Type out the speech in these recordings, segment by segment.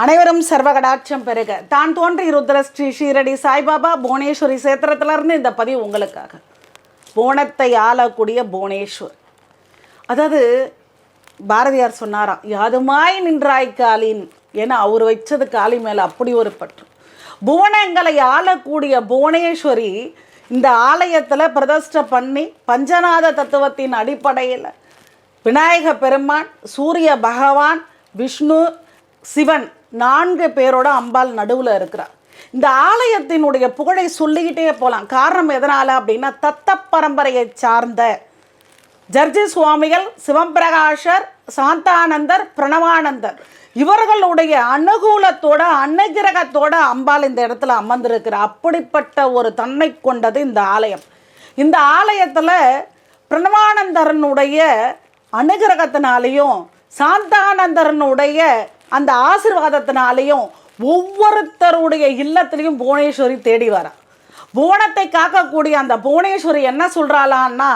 அனைவரும் சர்வகடாட்சம் பெருக தான் தோன்றி ருத்ர ஸ்ரீ ஷீரடி சாய்பாபா புவனேஸ்வரி சேத்திரத்திலேருந்து இந்த பதிவு உங்களுக்காக. போனத்தை ஆளக்கூடிய புவனேஸ்வர். அதாவது பாரதியார் சொன்னாராம் யாதுமாய் நின்றாய் காலின் ஏன்னா அவர் வச்சது காலி மேலே அப்படி ஒரு பற்று. புவனங்களை ஆளக்கூடிய புவனேஸ்வரி இந்த ஆலயத்தில் பிரதிஷ்டை பண்ணி பஞ்சநாத தத்துவத்தின் அடிப்படையில் விநாயக பெருமான் சூரிய பகவான் விஷ்ணு சிவன் நான்கு பேரோட அம்பாள் நடுவில் இருக்கிறார் இந்த ஆலயத்தினுடைய புகழை சொல்லிக்கிட்டே போகலாம் காரணம் எதனால் அப்படின்னா தத்த பரம்பரையை சார்ந்த ஜர்ஜி சுவாமிகள் சிவம்பிரகாஷர் சாந்தானந்தர் பிரணவானந்தர். இவர்களுடைய அனுகூலத்தோட அன்னகிரகத்தோட அம்பாள் இந்த இடத்துல அமர்ந்திருக்கிறார். அப்படிப்பட்ட ஒரு தன்மை கொண்டது இந்த ஆலயம். இந்த ஆலயத்தில் பிரணவானந்தரனுடைய அனுகிரகத்தினாலேயும் சாந்தானந்தரனுடைய அந்த ஆசிர்வாதத்தினாலையும் ஒவ்வொருத்தருடைய இல்லத்திலையும் புவனேஸ்வரி தேடி வரா. புவனத்தை காக்கக்கூடிய அந்த புவனேஸ்வரி என்ன சொல்கிறாளான்னா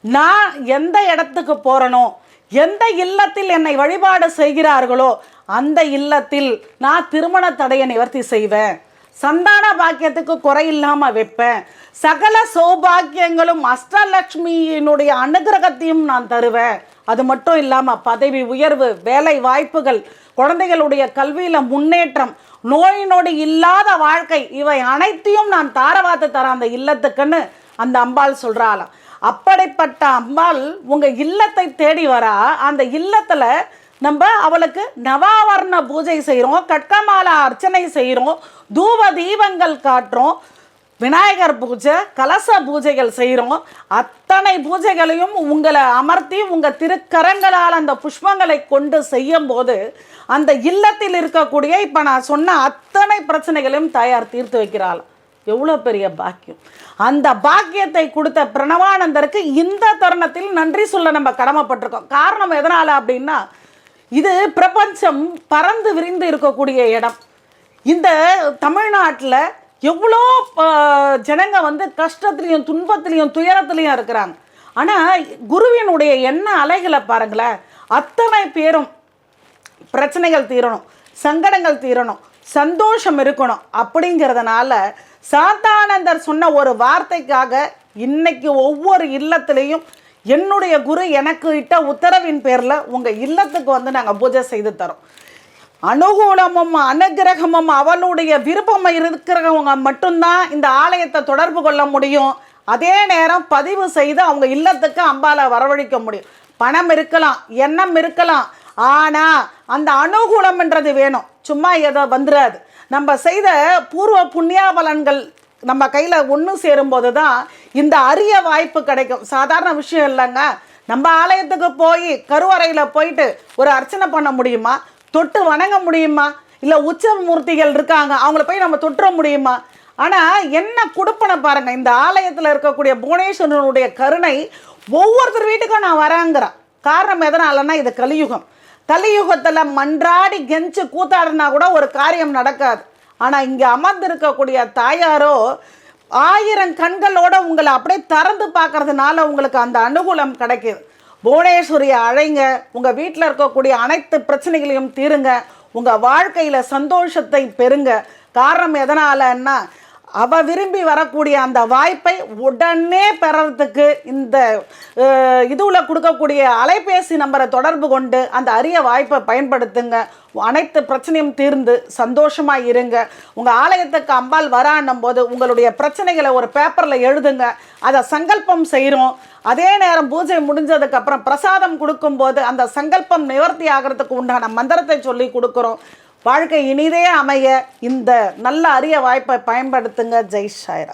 நான் எந்த இடத்துக்கு போகிறனோ எந்த இல்லத்தில் என்னை வழிபாடு செய்கிறார்களோ அந்த இல்லத்தில் நான் திருமண தடையை நிவர்த்தி செய்வேன். சந்தான பாக்கியத்துக்கு குறையில்லாமல் வைப்பேன். சகல சௌபாக்கியங்களும் அஷ்டலக்ஷ்மியினுடைய அனுகிரகத்தையும் நான் தருவேன். அது மட்டும் இல்லாமல் பதவி உயர்வு வேலை வாய்ப்புகள் குழந்தைகளுடைய கல்வியில் முன்னேற்றம் நோய் நொடி இல்லாத வாழ்க்கை இவை அனைத்தையும் நான் தாரவாத்து தரேன் அந்த இல்லத்துக்குன்னு அந்த அம்பாள் சொல்கிறாளாம் அப்படிப்பட்ட அம்பாள் உங்கள் இல்லத்தை தேடி வரா அந்த இல்லத்தில் நம்ம அவளுக்கு நவாவர்ண பூஜை செய்கிறோம் கட்கமாலா அர்ச்சனை செய்கிறோம் தூப தீபங்கள் காட்டுறோம் விநாயகர் பூஜை கலச பூஜைகள் செய்கிறோம் அத்தனை பூஜைகளையும் உங்களை அமர்த்தி உங்கள் திருக்கரங்களால் அந்த புஷ்பங்களை கொண்டு செய்யும் போது அந்த இல்லத்தில் இருக்கக்கூடிய இப்போ நான் சொன்ன அத்தனை பிரச்சனைகளையும் தாயார் தீர்த்து வைக்கிறாள். எவ்வளோ பெரிய பாக்கியம். அந்த பாக்கியத்தை கொடுத்த பிரணவானந்தருக்கு இந்த தருணத்தில் நன்றி சொல்ல நம்ம கடமைப்பட்டிருக்கோம். காரணம் எதனால் அப்படின்னா இது பிரபஞ்சம் பறந்து விரிந்து இருக்கக்கூடிய இடம். இந்த தமிழ்நாட்டில் எவ்வளோ ஜனங்க வந்து கஷ்டத்துலேயும் துன்பத்துலேயும் துயரத்துலேயும் இருக்கிறாங்க. ஆனால் குருவினுடைய எண்ண அலைகளை பாருங்களேன். அத்தனை பேரும் பிரச்சனைகள் தீரணும் சங்கடங்கள் தீரணும் சந்தோஷம் இருக்கணும் அப்படிங்கிறதுனால சாந்தானந்தர் சொன்ன ஒரு வார்த்தைக்காக இன்னைக்கு ஒவ்வொரு இல்லத்துலேயும் என்னுடைய குரு எனக்கு இட்ட உத்தரவின் பேரில் உங்கள் இல்லத்துக்கு வந்து நாங்கள் பூஜை செய்து தரோம். அனுகூலமும் அனுகிரகமும் அவனுடைய விருப்பம் இருக்கிறவங்க மட்டும்தான் இந்த ஆலயத்தை தொடர்பு கொள்ள முடியும். அதே நேரம் பதிவு செய்து அவங்க இல்லத்துக்கு அம்பால வரவழைக்க முடியும். பணம் இருக்கலாம் எண்ணம் இருக்கலாம். ஆனால் அந்த அனுகூலம்ன்றது வேணும். சும்மா ஏதோ வந்துடாது நம்ம செய்த பூர்வ புண்ணியாபலன்கள் நம்ம கையில் ஒன்று சேரும்போது தான் இந்த அரிய வாய்ப்பு கிடைக்கும். சாதாரண விஷயம் இல்லைங்க. நம்ம ஆலயத்துக்கு போய் கருவறையில் போயிட்டு ஒரு அர்ச்சனை பண்ண முடியுமா? தொட்டு வணங்க முடியுமா? இல்லை உச்ச மூர்த்திகள் இருக்காங்க அவங்கள போய் நம்ம தொட்டுற முடியுமா? ஆனால் என்ன கொடுப்பனை பாருங்க இந்த ஆலயத்தில் இருக்கக்கூடிய புவனேஸ்வரனுடைய கருணை ஒவ்வொருத்தர் வீட்டுக்கும் நான் வராங்கிறேன் காரணம் எதனாலன்னா இது கலியுகம். கலியுகத்தில் மன்றாடி கெஞ்சு கூத்தாடினா கூட ஒரு காரியம் நடக்காது. ஆனால் இங்கே அமர்ந்திருக்கக்கூடிய தாயாரோ ஆயிரம் கண்களோட உங்களை அப்படியே திறந்து பார்க்கறதுனால உங்களுக்கு அந்த அனுகூலம் கிடைக்குது. புவனேஸ்வரியை அழைங்க. உங்கள் வீட்டில் இருக்கக்கூடிய அனைத்து பிரச்சனைகளையும் தீருங்க. உங்கள் வாழ்க்கையில் சந்தோஷத்தை பெறுங்க. காரணம் எதனாலன்னா அவள் விரும்பி வரக்கூடிய அந்த வாய்ப்பை உடனே பெறறதுக்கு இந்த இதுவில் கொடுக்கக்கூடிய அலைபேசி நம்பரை தொடர்பு கொண்டு அந்த அரிய வாய்ப்பை பயன்படுத்துங்க. அனைத்து பிரச்சனையும் தீர்ந்து சந்தோஷமாக இருங்க. உங்கள் ஆலயத்துக்கு அம்பாள் வரான்னும் போது உங்களுடைய பிரச்சனைகளை ஒரு பேப்பரில் எழுதுங்க. அதை சங்கல்பம் செய்கிறோம் அதே நேரம் பூஜை முடிஞ்சதுக்கப்புறம் பிரசாதம் கொடுக்கும்போது அந்த சங்கல்பம் நிவர்த்தி ஆகிறதுக்கு உண்டான மந்திரத்தை சொல்லி கொடுக்குறோம். வாழ்க்கை இனிதே அமைய இந்த நல்ல அரிய வாய்ப்பை பயன்படுத்துங்க. ஜெய் ஷாய்ரா